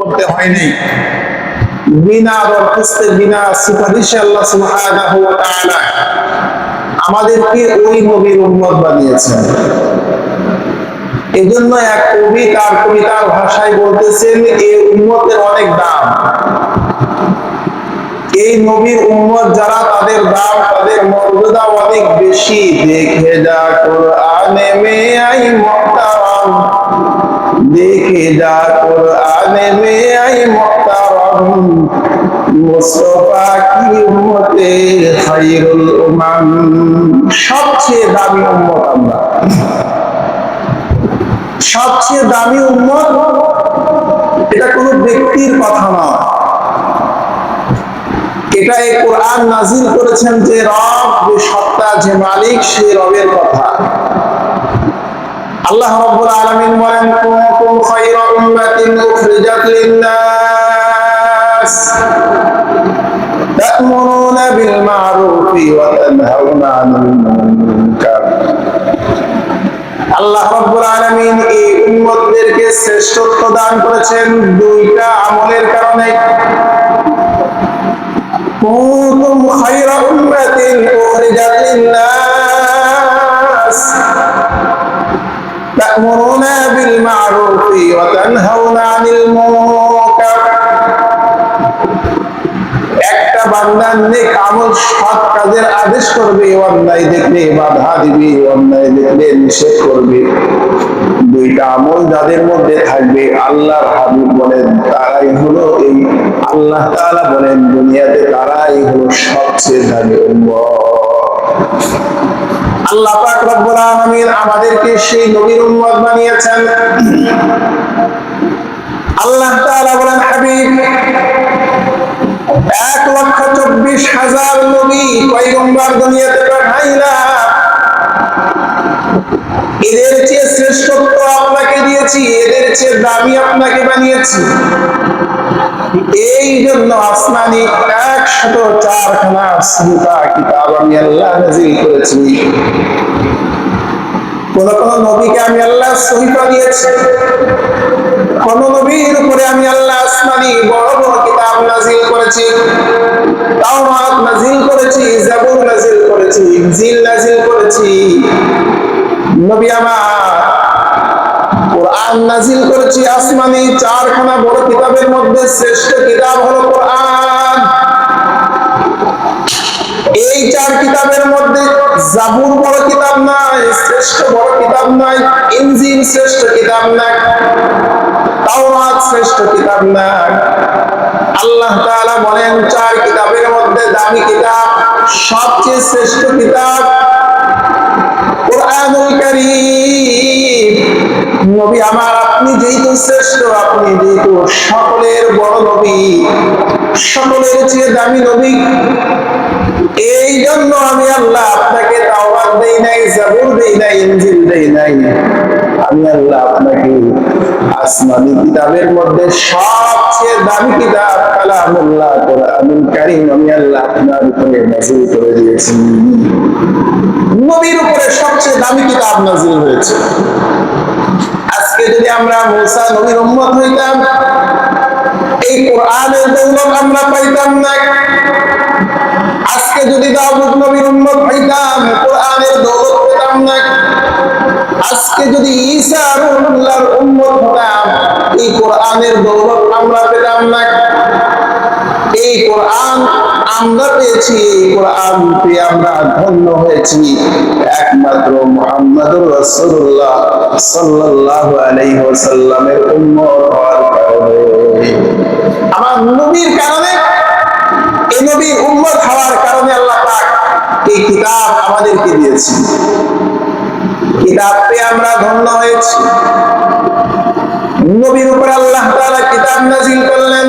করতে হয়নি। বিনা বিনা সুপারিশে আল্লাহ সুবহানাহু ওয়া তাআলা আমাদেরকে ওই নবীর উম্মত বানিয়েছেন। এই এক কবি তার কবিতার ভাষায় বলতেছেন এই উম্মতের অনেক দাম। এই নবীর উম্মত যারা তাদের দাম, তাদের মর্যাদা অনেক বেশি। দেখে যা কোরআনে মে আই মুহতারাম। দেখে যা কোরআনে মে আই মুহতারাম কি উম্মতে উমাম? সবচেয়ে দামি উম্মত আমরা। সবচেয়ে দামি উম্মত? এটা কোনো ব্যক্তির কথা নয়। এটা এই কোরআন নাজিল করেছেন যে রব, যে সত্তা, যে মালিক, সে রবের কথা। আল্লাহ রাব্বুল আলামিন বলেন খায়রা উম্মাতিন উখরিজাত লিন-নাস তা'মুরুনা বিল মা'রুফি ওয়া তানহাউনা আনিল মুনকার আল্লাহ রাব্বুল আলামিন এই উম্মতদেরকে শ্রেষ্ঠত্ব দান করেছেন দুইটা আমলের কারণে كنتم خير أمة أخرجت للناس تأمرون بالمعروف وتنهون عن المنكر একটা বান্দার নেক আমল সৎ কাজের আদেশ করবে অন্যায় দেখলে বাধা দিবে অন্যায় দেখলে নিষেধ করবে দুইটা আমল যাদের মধ্যে থাকবে আল্লাহর হাবিব বলেন তারাই হলো এই আল্লাহ তাআলা বলেন দুনিয়াতে তারাই হলো সবচেয়ে দামি উম্মত আল্লাহ পাক রব্বুল আলামিন আমাদেরকে সেই নবীর উম্মত বানিয়েছেন। আল্লাহ তাআলা বলেন, হাবিব, এক লক্ষ চব্বিশ হাজার নবী পয়গম্বর দুনিয়াতে পাঠাইলা এদের চেয়ে শ্রেষ্ঠত্ব আপনাকে দিয়েছি, এদের চেয়ে দামি আপনাকে বানিয়েছি। এই জন্য আসমানি একশত চারখানা সুতা কিতাব আমি আল্লাহ নাজিল করেছি। কোন কোন নবীকে আমি আল্লাহ সহিফা দিয়েছি। কোন নবীর উপরে আমি আল্লাহ আসমানি বড় বড় কিতাব নাজিল করেছি। তাওরাত নাজিল করেছি, জাবুর নাজিল করেছি, ইনজিল নাজিল করেছি। নবী আমার কোরআন নাজিল করেছি, আসমানি চারখানা বড় কিতাবের মধ্যে শ্রেষ্ঠ কিতাব হলো কোরআন। এই চার কিতাবের মধ্যে জাবুর বড় কিতাব নাই, শ্রেষ্ঠ বড় কিতাব নাই, ইনজিল শ্রেষ্ঠ কিতাব নাই, তাওরাত শ্রেষ্ঠ কিতাব নাই। আল্লাহ তাআলা বলেন, চার কিতাবের মধ্যে দামি কিতাব, সবচেয়ে শ্রেষ্ঠ কিতাব সকলের বড় নবী, সকলের চেয়ে দামি নবী। এই জন্য আমি আল্লাহ আপনাকে তাওরাত দেই নাই, জাবুর দেই নাই, ইনজিল দেই নাই। আমি আল্লাহ আপনাকে আসমানি কিতাবের মধ্যে সবচেয়ে দামি কিতাব, কালামুল্লাহ, কোরআনুল কারীম আমি আল্লাহ আপনার উপরে নাযিল করে দিয়েছি। নবীর উপরে সবচেয়ে দামি কিতাব নাযিল হয়েছে। আজকে যদি আমরা মুসা নবীর উম্মত হইতাম, এই কোরআনের দৌলত আমরা পাইতাম না। আজকে যদি দাউদ নবীর উম্মত হইতাম, কোরআনের দৌলত পেতাম না। আজকে যদি ঈসা রুহুল্লাহর উম্মত হতাম, এই কোরআনের দৌলত আমরা পেতাম না। এই কোরআন আমরা পেয়েছি কোরআন, পেয়ে আমরা ধন্য হয়েছি। একমাত্র মুহাম্মদুর রাসূলুল্লাহ সাল্লাল্লাহু আলাইহি ওয়াসাল্লামের উম্মত হওয়ার কারণে। আমার নবীর কারণে, এই নবীর উম্মত হওয়ার কারণে আল্লাহ পাক এই কিতাব আমাদেরকে দিয়েছি কিতাব পেয়ে আমরা ধন্য হয়েছি। নবীর উপর আল্লাহ তাআলা কিতাব নাজিল করলেন।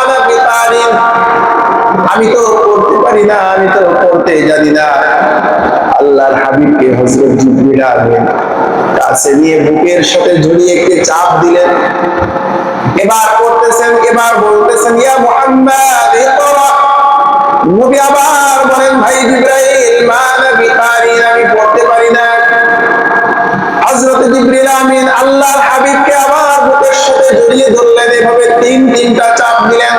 আমি তো করতে পারি না, আমি তো করতে জানি না। আল্লাহর হাবিবকে হযরত জিবরিল আমিন কাছে নিয়ে বুকের সাথে জড়িয়ে একটি চাপ দিলেন। এবার করতেছেন এবার বলতেছেন, ইয়া মুহাম্মদ ইকরা নবী আবার বলেন, ভাই জিবরাইল, মা নবী পারি আমি পড়তে পারি না। হযরত জিবরিল আমিন আল্লাহর হাবিবকে আবার বুকের সাথে জড়িয়ে ধরলেন। এভাবে তিন তিনটা চাপ দিলেন।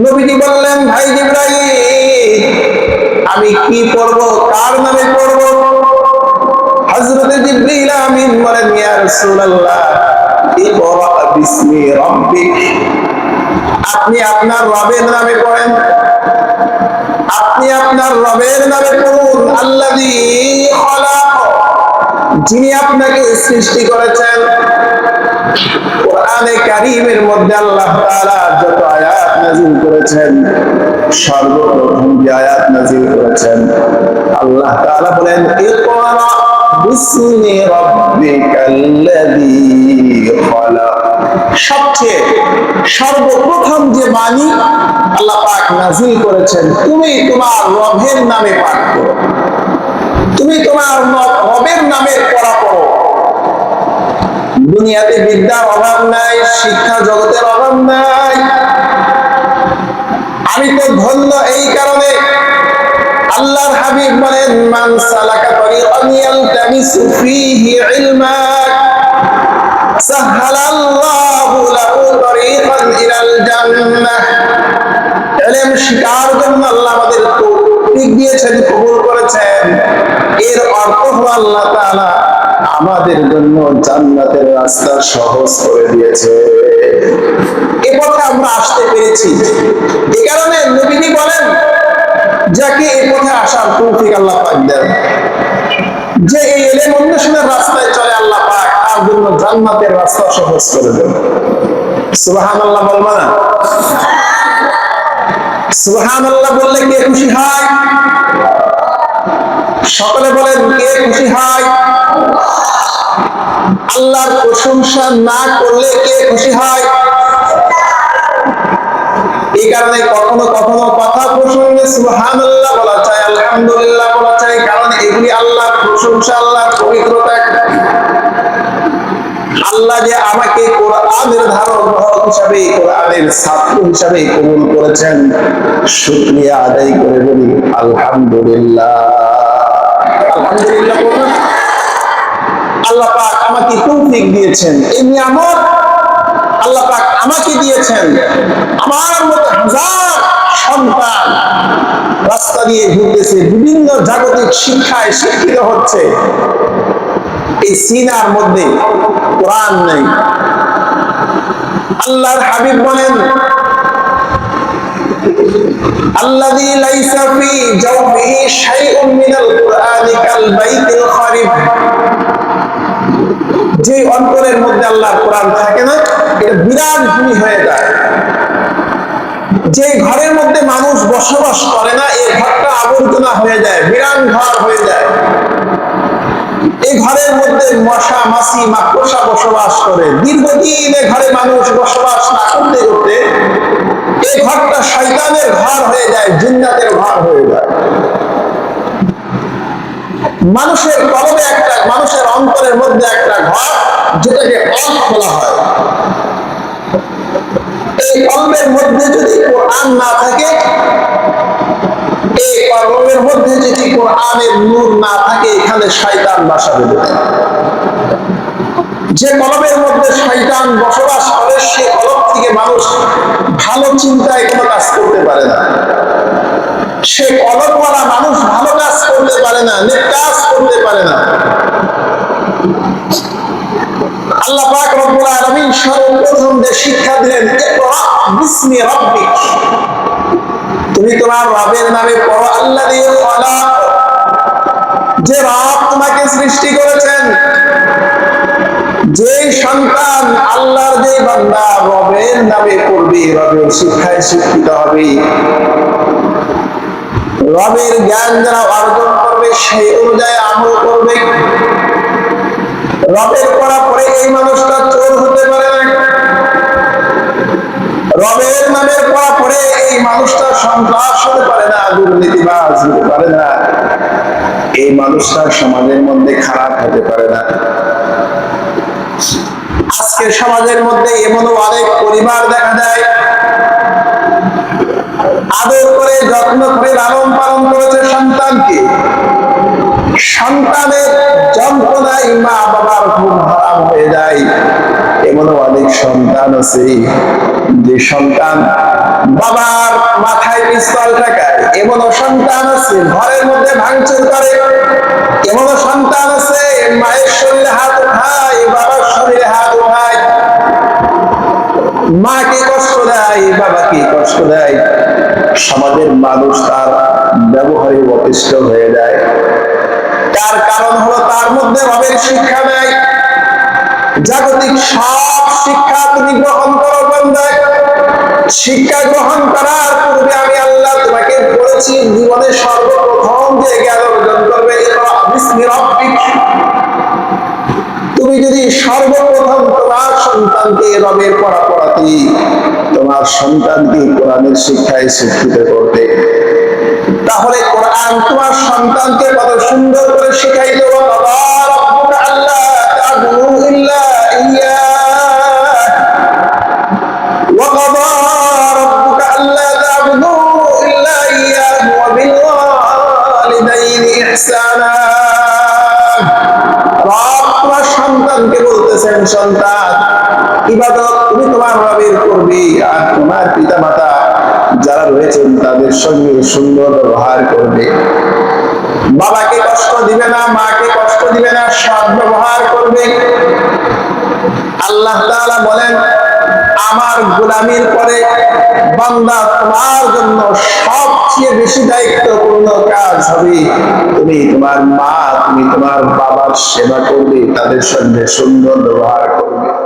নবীজি বললেন, ভাই জিবরাইল, আমি কি পড়ব? কার নামে পড়ব? হযরত জিবরিল আমিন বলেন, ইয়া রাসূলুল্লাহ ইকরা বিসমি রাব্বিক, আপনি আপনার রবের নামে পড়েন। আপনি আপনার রবের নামে পড়ুন, আল্লাযী খলাক, যিনি আপনাকে সৃষ্টি করেছেন। কোরআনে কারীমের মধ্যে আল্লাহ তাআলা যত আয়াত নাযিল করেছেন, সর্বপ্রথম যে আয়াত নাযিল করেছেন, আল্লাহ তাআলা বলেন, ইকরা বিসমি রাব্বিকাল্লাযী খলাক। সবচেয়ে সর্বপ্রথম যে বাণী আল্লাহ পাক নাযিল করেছেন, তুমি তোমার রবের নামে পাঠ করো। তুমি তোমার রবের নামে পড়া পড়ো। দুনিয়াতে বিদ্যার অভাব নাই শিক্ষা জগতের অভাব নাই। আমি তো ধন্য এই কারণে আল্লাহর হাবিব বলেন, মান সালাকা সাহহালাল্লাহু লাহু তরিকান ইলাল জান্নাহ। শিকার জন্য আল্লাহ আমাদের তৌফিক দিয়েছেন, কবুল করেছেন। এর অর্থ হলো আল্লাহ তাআলা আমাদের জন্য জান্নাতের রাস্তা সহজ করে দিয়েছে। এ পথে আমরা আসতে পেরেছি। এ কারণে নবীজি বলেন, যাকে এ পথে আসার তৌফিক আল্লাহ পাক দেন। যে এই এলেম অন্বেষণের রাস্তায় চলে আল্লাহ পাক, তার জন্য জান্নাতের রাস্তা সহজ করে দেন। সুবহানাল্লাহ বলবা না? সুবহানাল্লাহ বললে কে খুশি হয়? সকলে বলেন, কে খুশি হয়? আল্লাহর প্রশংসা না করলে কে খুশি হয়? এই কারণে কখনো কখনো কথা প্রসঙ্গে সুবহানাল্লাহ বলা চাই আলহামদুলিল্লাহ বলা চাই কারণ এগুলি আল্লাহর প্রশংসা, আল্লাহর পবিত্রতা। আল্লাহ যে আমাকে কোরআনের ধারক হিসাবে, কোরআনের ছাত্র হিসাবে কবুল করেছেন। শুকরিয়া আদায় করে বলি, আলহামদুলিল্লাহ। আলহামদুলিল্লাহ আমাকে তৌফিক দিয়েছেন। এই নিয়ামত আল্লাহ আমাকে দিয়েছেন। আমার মতো হাজার সন্তান রাস্তা দিয়ে ঘুরতেছে, বিভিন্ন জাগতিক শিক্ষায় শিক্ষিত হচ্ছে। এই সিনার মধ্যে কোরআন নেই। আল্লাহর হাবিব বলেন الذي ليس في جوفه شيء من القرآن كالبيت الخريف যে অন্তরের মধ্যে আল্লাহর কোরআন থাকে না এটা বিরাট ভূমি হয়ে যায় যে ঘরের মধ্যে মানুষ বসবাস করে না এই ঘরটা আবর্জনা হয়ে যায় বিরান ঘর হয়ে যায় এই ঘরের মধ্যে মশা মাছি মাকড়সা বসবাস করে দীর্ঘদিন এ ঘরে মানুষ বসবাস না করতে করতে এই ঘরটা শয়তানের ঘর হয়ে যায়, জিন্নাতের ঘর হয়ে যায় মানুষের কলমে একটা, মানুষের অন্তরের মধ্যে একটা ঘর, যেটাকে অফ বলা হয় এই কলবের মধ্যে যদি কোরআন না থাকে, এই কলমের মধ্যে যদি কোরআনের নূর না থাকে, এখানে শয়তান বাসা বেঁধে। যে কলমের মধ্যে শয়তান বসবাস করে, সে কলব থেকে মানুষ ভালো চিন্তায় কোনো কাজ করতে পারে না। সে কলমওয়ালা মানুষ ভালো কাজ করতে পারে না কাজ করতে পারে না। আল্লাহ পাক রব্বুল আলামিন সর্বপ্রথম যে শিক্ষা দিলেন, ইকরা বিসমি তুমি তোমার রবের নামে পড়ো, আল্লাযী খলাক। যে রব তোমাকে সৃষ্টি করেছেন যে সন্তান আল্লাহর যে বান্দা রবের নামে পড়বে, রবের শিক্ষায় শিক্ষিত হবে। রবের জ্ঞান যারা অর্জন করবে, সেই অনুযায়ী আমল করবে। রবের পড়া পরে এই মানুষটা চোর হতে পারে না। রবের নামের পড়া পরে এই কাজ হতে পারে না। এই মানুষটা সমাজের মধ্যে খারাপ হতে পারে না। আজকে সমাজের মধ্যে এমনও অনেক পরিবার দেখা যায়, আদর করে, যত্ন করে, লালন পালন করেছে সন্তানকে। সন্তানের যন্ত্রণায় মা বাবার ঘুম হারাম হয়ে যায়। এমনও অনেক সন্তান আছে। যে সন্তান বাবার মাথায় পিস্তল ঠেকায়, এমনও সন্তান আছে, ঘরের মধ্যে ভাঙচুর করে, এমনও বাবাকে কষ্ট দেয়, সমাজের মানুষ তার ব্যবহারে অতিষ্ঠ হয়ে যায়। তার কারণ হলো তার মধ্যে রবের শিক্ষা নেই। জাগতিক সব শিক্ষা তুমি গ্রহণ করো বন্ধায় শিক্ষা গ্রহণ করার পূর্বে আমি আল্লাহ তোমাকে বলেছি, জীবনে সর্বপ্রথম যে জ্ঞান অর্জন করবে। তুমি যদি সর্বপ্রথম তোমার সন্তানকে রবের পড়া পড়াতে তোমার সন্তানকে কোরআনের শিক্ষায় শিক্ষিত করতে তাহলে কোরআন তোমার সন্তানকে কত সুন্দর করে শিখাই দেবো বাবা বলতেছেন সন্তান। ইবাদত তুমি তোমার রবের করবে। আর তোমার পিতা মাতা যারা রয়েছেন, তাদের সঙ্গে সুন্দর ব্যবহার করবে। বাবাকে কষ্ট দিবে না, মাকে কষ্ট দিবে না সব ব্যবহার করবে। আল্লাহ বলেন আমার গোলামির পরে বান্দা তোমার জন্য সবচেয়ে বেশি দায়িত্বপূর্ণ কাজ হবে। তুমি তোমার মা, তুমি তোমার বাবার সেবা করবে, তাদের সঙ্গে সুন্দর ব্যবহার করবে।